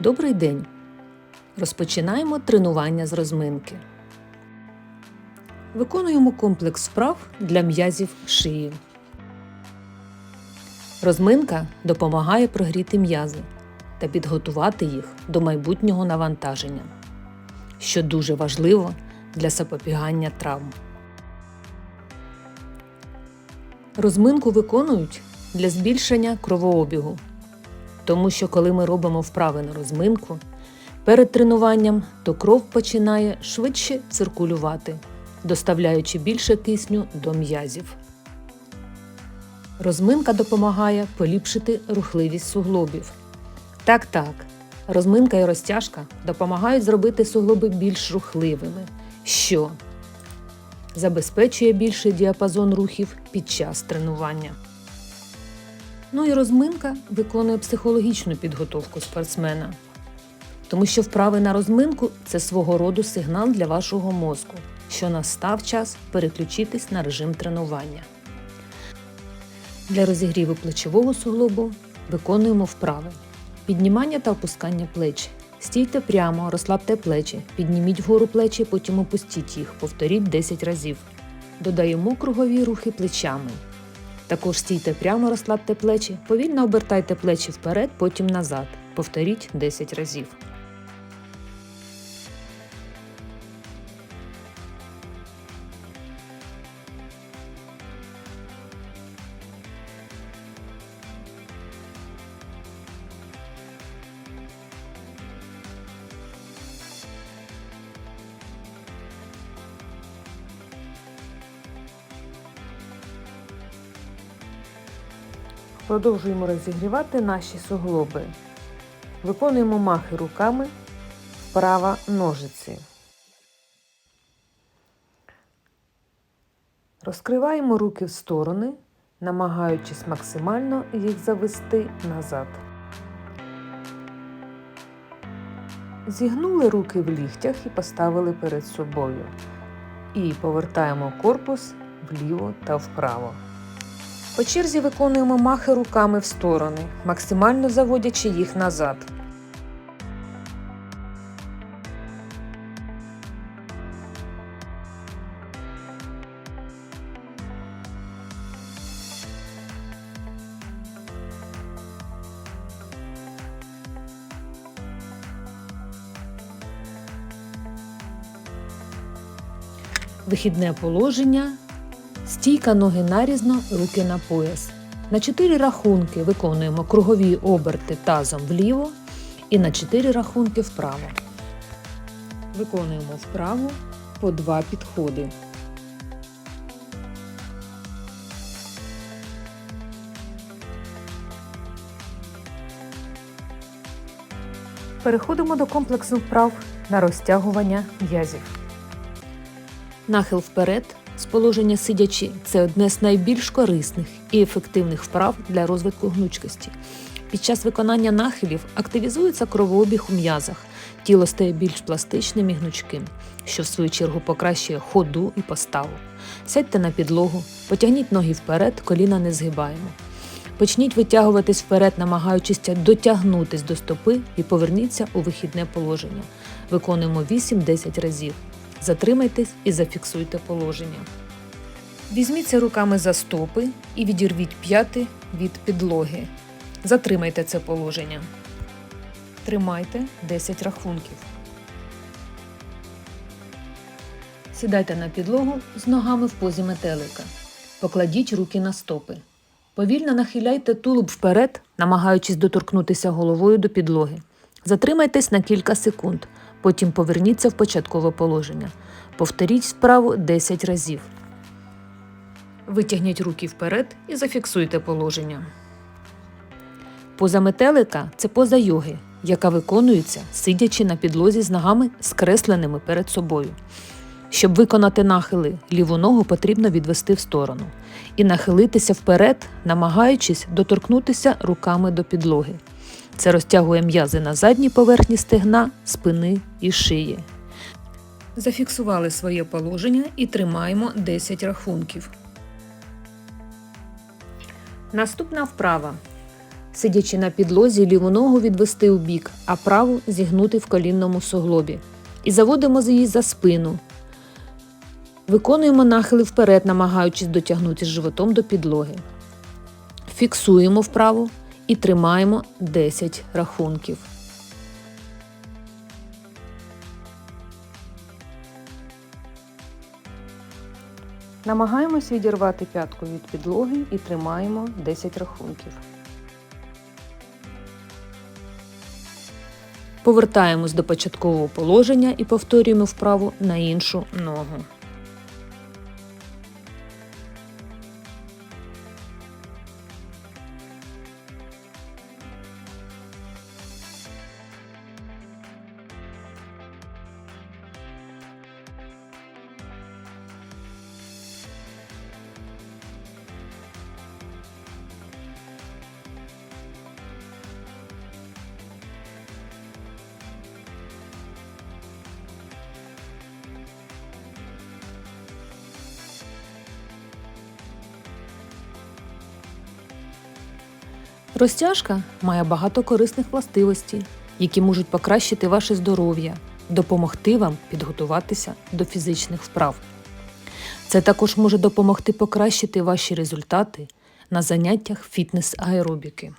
Добрий день! Розпочинаємо тренування з розминки. Виконуємо комплекс вправ для м'язів шиї. Розминка допомагає прогріти м'язи та підготувати їх до майбутнього навантаження, що дуже важливо для запобігання травм. Розминку виконують для збільшення кровообігу, тому що коли ми робимо вправи на розминку перед тренуванням, то кров починає швидше циркулювати, доставляючи більше кисню до м'язів. Розминка допомагає поліпшити рухливість суглобів. Так, так, розминка і розтяжка допомагають зробити суглоби більш рухливими, що забезпечує більший діапазон рухів під час тренування. Ну і розминка виконує психологічну підготовку спортсмена, тому що вправи на розминку це свого роду сигнал для вашого мозку, що настав час переключитись на режим тренування. Для розігріву плечового суглобу виконуємо вправи. Піднімання та опускання плеч. Стійте прямо, розслабте плечі, підніміть вгору плечі, потім опустіть їх, повторіть 10 разів. Додаємо кругові рухи плечами. Також стійте прямо, розслабте плечі, повільно обертайте плечі вперед, потім назад. Повторіть 10 разів. Продовжуємо розігрівати наші суглоби. Виконуємо махи руками вправа ножиці. Розкриваємо руки в сторони, намагаючись максимально їх завести назад. Зігнули руки в ліктях і поставили перед собою. І повертаємо корпус вліво та вправо. По черзі виконуємо махи руками в сторони, максимально заводячи їх назад. Вихідне положення Стійка ноги нарізно, руки на пояс. На 4 рахунки виконуємо кругові оберти тазом вліво і на 4 рахунки вправо. Виконуємо вправо по 2 підходи. Переходимо до комплексу вправ на розтягування м'язів. Нахил вперед з положення сидячи це одне з найбільш корисних і ефективних вправ для розвитку гнучкості. Під час виконання нахилів активізується кровообіг у м'язах, тіло стає більш пластичним і гнучким, що в свою чергу покращує ходу і поставу. Сядьте на підлогу, потягніть ноги вперед, коліна не згибаємо. Почніть витягуватись вперед, намагаючись дотягнутись до стопи і поверніться у вихідне положення. Виконуємо 8-10 разів. Затримайтесь і зафіксуйте положення. Візьміться руками за стопи і відірвіть п'яти від підлоги. Затримайте це положення. Тримайте 10 рахунків. Сідайте на підлогу з ногами в позі метелика. Покладіть руки на стопи. Повільно нахиляйте тулуб вперед, намагаючись доторкнутися головою до підлоги. Затримайтесь на кілька секунд. Потім поверніться в початкове положення. Повторіть справу 10 разів. Витягніть руки вперед і зафіксуйте положення. Поза метелика це поза йоги, яка виконується, сидячи на підлозі з ногами скресленими перед собою. Щоб виконати нахили, ліву ногу потрібно відвести в сторону і нахилитися вперед, намагаючись доторкнутися руками до підлоги. Це розтягує м'язи на задній поверхні стегна, спини і шиї. Зафіксували своє положення і тримаємо 10 рахунків. Наступна вправа. Сидячи на підлозі, ліву ногу відвести у бік, а праву зігнути в колінному суглобі. І заводимо її за спину. Виконуємо нахили вперед, намагаючись дотягнутися животом до підлоги. Фіксуємо вправу і тримаємо 10 рахунків. Намагаємось відірвати п'ятку від підлоги і тримаємо 10 рахунків. Повертаємось до початкового положення і повторюємо вправу на іншу ногу. Розтяжка має багато корисних властивостей, які можуть покращити ваше здоров'я, допомогти вам підготуватися до фізичних вправ. Це також може допомогти покращити ваші результати на заняттях фітнес-аеробіки.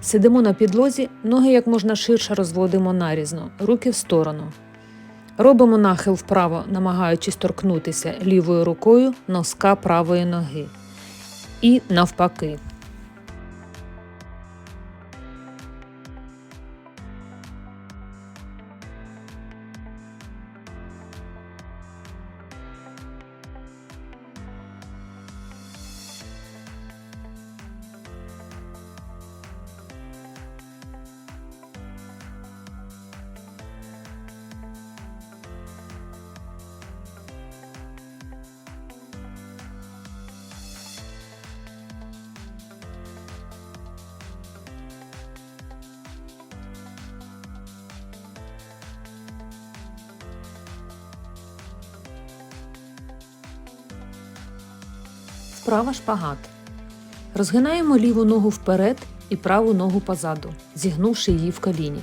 Сидимо на підлозі, ноги як можна ширше розводимо нарізно, руки в сторону. Робимо нахил вправо, намагаючись торкнутися лівою рукою носка правої ноги. І навпаки. Вправа шпагат. Розгинаємо ліву ногу вперед і праву ногу позаду, зігнувши її в коліні.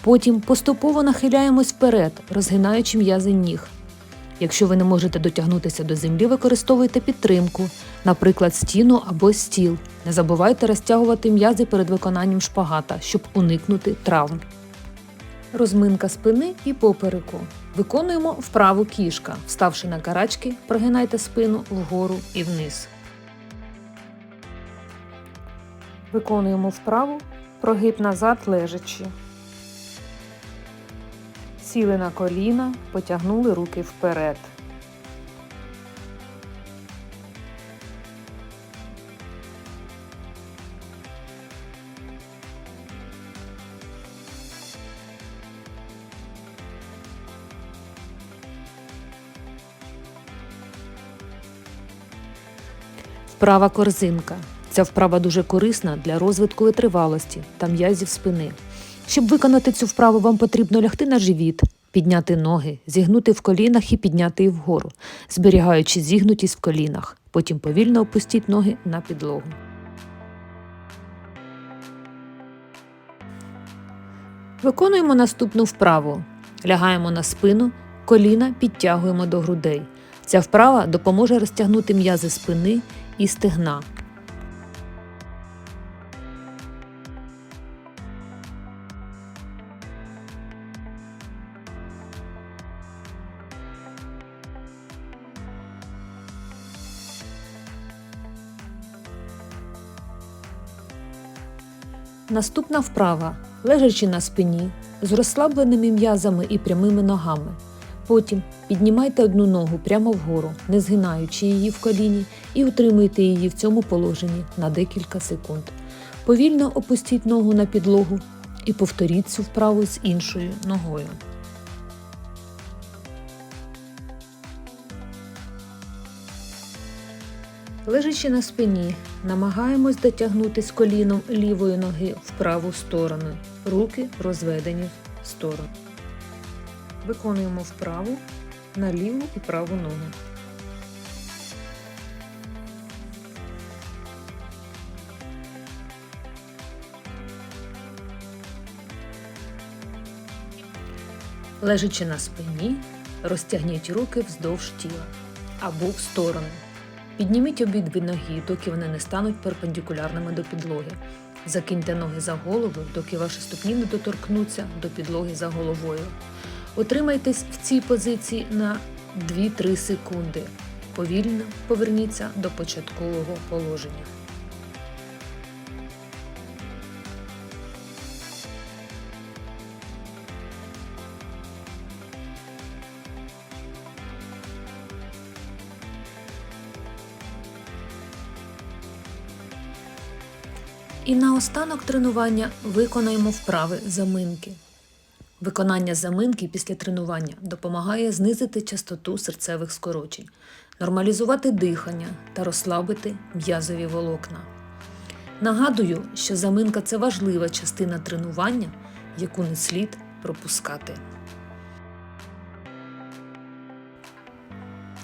Потім поступово нахиляємось вперед, розгинаючи м'язи ніг. Якщо ви не можете дотягнутися до землі, використовуйте підтримку, наприклад, стіну або стіл. Не забувайте розтягувати м'язи перед виконанням шпагата, щоб уникнути травм. Розминка спини і попереку. Виконуємо вправу кішка. Вставши на карачки, прогинайте спину вгору і вниз. Виконуємо вправу прогиб назад лежачи. Сіли на коліна, потягнули руки вперед. Вправа корзинка. Ця вправа дуже корисна для розвитку витривалості та м'язів спини. Щоб виконати цю вправу, вам потрібно лягти на живіт, підняти ноги, зігнути в колінах і підняти їх вгору, зберігаючи зігнутість в колінах. Потім повільно опустіть ноги на підлогу. Виконуємо наступну вправу. Лягаємо на спину, коліна підтягуємо до грудей. Ця вправа допоможе розтягнути м'язи спини і стегна. Наступна вправа. Лежачи на спині, з розслабленими м'язами і прямими ногами. Потім піднімайте одну ногу прямо вгору, не згинаючи її в коліні, і утримуйте її в цьому положенні на декілька секунд. Повільно опустіть ногу на підлогу і повторіть цю вправу з іншою ногою. Лежачи на спині, намагаємось дотягнутися коліном лівої ноги в праву сторону, руки розведені в сторону виконуємо вправу на ліву і праву ногу. Лежачи на спині, розтягніть руки вздовж тіла або в сторони. Підніміть обидві ноги, доки вони не стануть перпендикулярними до підлоги. Закиньте ноги за голову, доки ваші ступні не доторкнуться до підлоги за головою. Утримайтесь в цій позиції на 2-3 секунди. Повільно поверніться до початкового положення. І наостанок тренування виконаємо вправи заминки. Виконання заминки після тренування допомагає знизити частоту серцевих скорочень, нормалізувати дихання та розслабити м'язові волокна. Нагадую, що заминка це важлива частина тренування, яку не слід пропускати.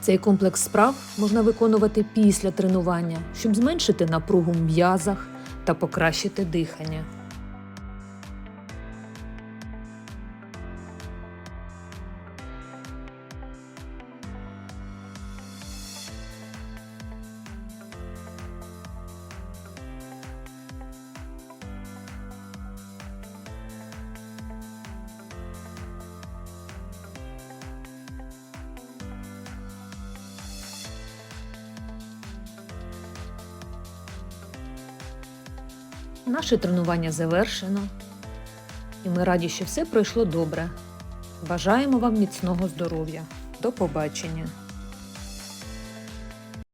Цей комплекс справ можна виконувати після тренування, щоб зменшити напругу в м'язах та покращити дихання. Наше тренування завершено, і ми раді, що все пройшло добре. Бажаємо вам міцного здоров'я. До побачення!